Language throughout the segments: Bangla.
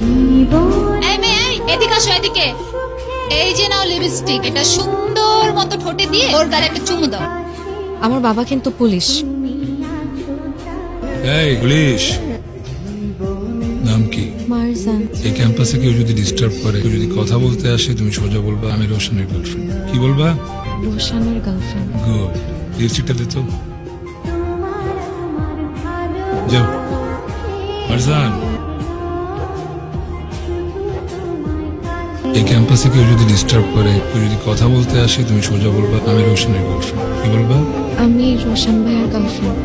এই মেয়ে এই, এদিকে আসো এদিকে। এই যে নাও লিপস্টিক এটা সুন্দর মতো ঠোঁটে দিয়ে ওর গালে একটা চুমু দাও। আমার বাবা কিন্তু পুলিশ। এই পুলিশ। নাম কি? মারজান। এই ক্যাম্পাসে কেউ যদি ডিস্টার্ব করে কেউ যদি কথা বলতে আসে তুমি সোজা বলবা আমি রোশনের গার্লফ্রেন্ড কি বলবা? রোশানের গার্লফ্রেন্ড গুড লিপস্টিকটা দে তো। যাও। মারজান। এই ক্যাম্পাসে কেউ যদি ডিস্টার্ব করে কেউ যদি কথা বলতে আসে তুমি সোজা বলবা আমি রোশনের গার্লফ্রেন্ড কি বলবা? আমি রোশন ভাইয়ের গার্লফ্রেন্ড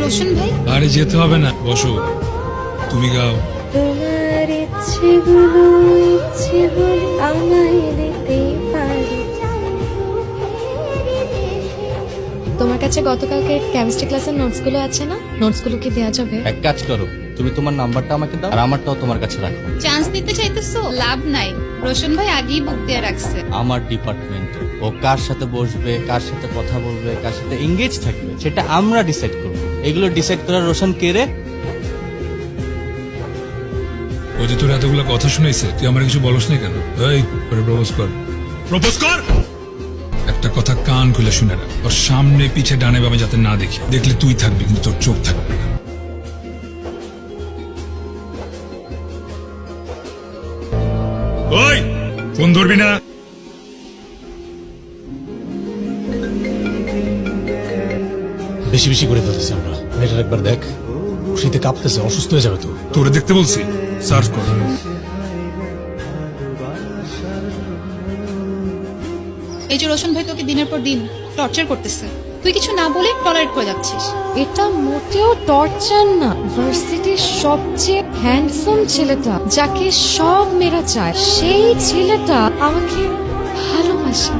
রোশন ভাই? আরে যেতে হবে না বসো। তুমি গাও। তোমার ইচ্ছেগুলো ইচ্ছে বলে কাছে গতকালকে কেমিস্ট্রি ক্লাসের নোটসগুলো আছে না? নোটসগুলো কি দেওয়া যাবে? এক কাজ করো তুমি তোমার নাম্বারটা আমাকে দাও আর আমারটাও তোমার কাছে রাখো। চান্স নিতে চাইতেছো? লাভ নাই। রোশন ভাই আগেই বুক দিয়ে রাখছে। আমার ডিপার্টমেন্টে ও কার সাথে বসবে কার সাথে কথা বলবে কার সাথে এঙ্গেজ থাকবে সেটা আমরা ডিসাইড করব। এগুলো ডিসাইড করার রোশন কে রে? ও যে তোর এতগুলো কথা শুনেছে তুই আমার কিছু বলস না কেন? এই প্রপোজ কর। প্রপোজ কর? একটা কথা কান খুলে শুনে রাখ। ওর সামনে পিছে ডানে বামে যাতে না দেখি। দেখলে তুই থাকবি কিন্তু তোর চোখ থাকবে না। ওই ফোন ধরবি না। বেশি বেশি করে ফেলতেছি আমরা। মেয়েটার একবার দেখ শীতে কাঁপতেছে অসুস্থ হয়ে যাবে তো। তোরে দেখতে বলছি সার্ভ কর। এই যে রোশন ভাই তোকে দিনের পর দিন টর্চার করতেছে তুই কিছু না বলে টলারেট করে যাচ্ছিস। এটা মোটেও টর্চার না। ভার্সিটির সবচেয়ে হ্যান্ডসাম ছেলেটা যাকে সব মেয়েরা চায় সেই ছেলেটা আমাকে ভালোবাসে।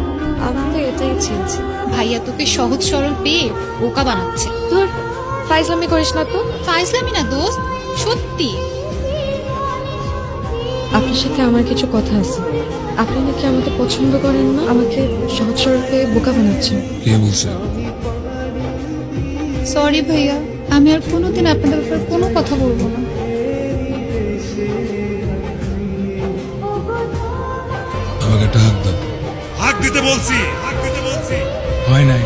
আমি তো এটাই চেয়েছি ভাইয়া তোকে সহজ সরল পেয়ে বোকা বানাচ্ছে। তোর ফাইজলামি করিস না তো? ফাইজলামি না দোস্ত সত্যি। আপনার সাথে আমার কিছু কথা আছে। আপনি নাকি আমাকে পছন্দ করেন না? আমাকে সহজ সরল বোকা বানাচ্ছেন। কে বলছে? সরি ভাইয়া আমি আর কোনোদিন আপনাদের ব্যাপারে কোনো কথা বলব না। আমাকে একটা হাত দাও। হাক দিতে বলছি। হাক দিতে বলছি হয় নাই।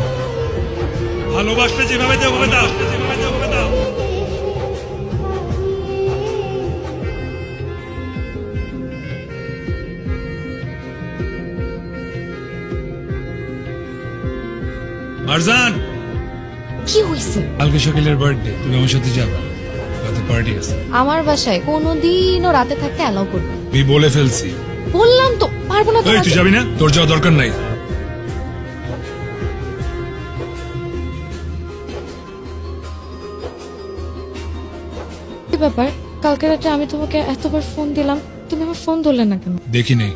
ভালোবাসলে যেভাবে দেও ওভাবে দাও। মারজান কি হয়েছে কালকে সকালের বার্থডে তুমি আমার সাথে যাবে। রাতে পার্টি আছে। আমার বাসায় কোনোদিনও রাতে থাকতে অ্যালাউ করবে। আমি বলে ফেলছি। বললাম তো পারব না এই তুই যাবি না? তোর যাওয়া দরকার নাই। ব্যাপার? কালকে রাতে আমি তোমাকে এতবার ফোন দিলাম তুমি আমার ফোন ধরলে না কেন? দেখি নেই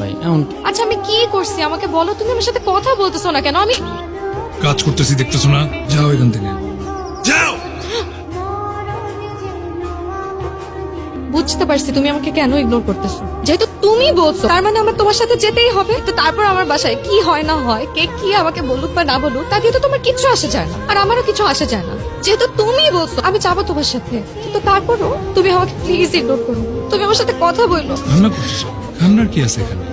ভাই। এমন আচ্ছা আমি কি করছি? আমাকে বলো তুমি আমার সাথে কথা বলতেছো না কেন? আমি কাজ করতেছি দেখতেছো না? যাও এখান থেকে। যাও! বুঝতে পারছি তুমি আমাকে কেন ইগনোর করতেছো। যেহেতু তুমি বলছো তার মানে আমার তোমার সাথে যেতেই হবে। তো তারপর আমার বাসায় কি হয় না হয় কে কি আমাকে বলুক বা না বলুক তা দিয়ে তো তোমার কিছু আসে যায় না। আর আমারও কিছু আসে যায় না। যেহেতু তুমি বলছো আমি যাব তোমার সাথে। কিন্তু তারপরও তুমি আমাকে প্লিজ ইগনোর করো। তুমি আমার সাথে কথা বলল। কান্নার কি আছে এখানে?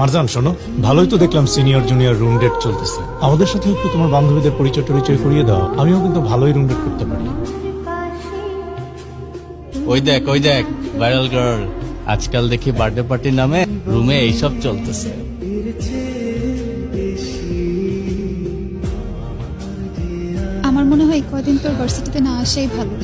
মারজান, শোনো, ভালোই তো দেখলাম সিনিয়র জুনিয়র রুম ডেট চলতেছে। আমাদের সাথে একটু তোমার বান্ধবীদের পরিচয় টরিচয় করিয়ে দাও, আমিও কিন্তু ভালোই রুম ডেট করতে পারি। ওই দেখ ওই দেখ ভাইরাল গার্ল আজকাল দেখি বার্থডে পার্টি নামে রুমে এইসব চলতেছে। আমার মনে হয় কয়দিন তোর ভার্সিটিতে না আসাই ভালো।